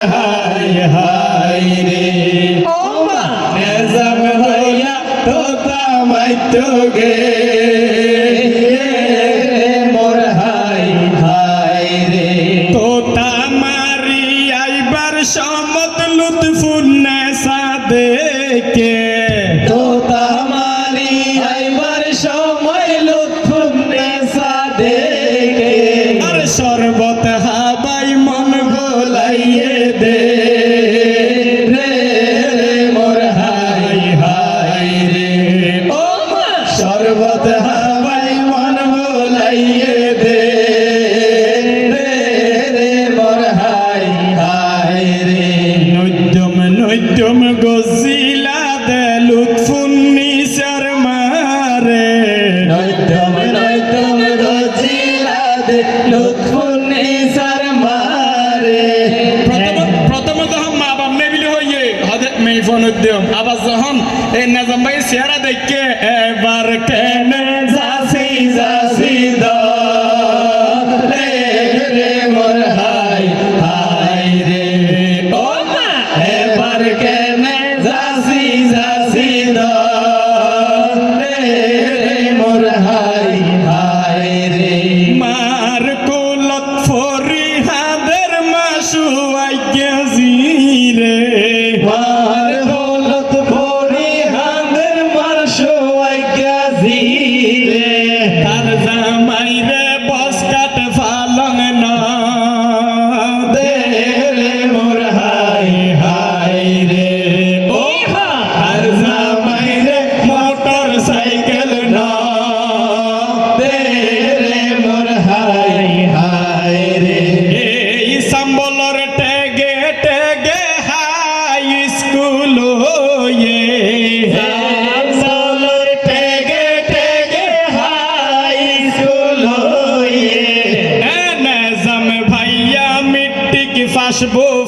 High high রে নেজাম হইয়া তোতা মাইতো গে মোর high high রে। মারি আইবার সমত লুৎফুন্নে সাদেকে তোতা মারি আইবার সময় লুৎফুন্নে সাদেকে। আর শরবত হাবাই মেই ফোন উদ্যম আবার যখন এই নাজাম ভাই চেহারা দেখে এবার হাই কেনে যাসি মোর ফরি হাদের মাসু আইয়াজি তার জামাই acho bobo.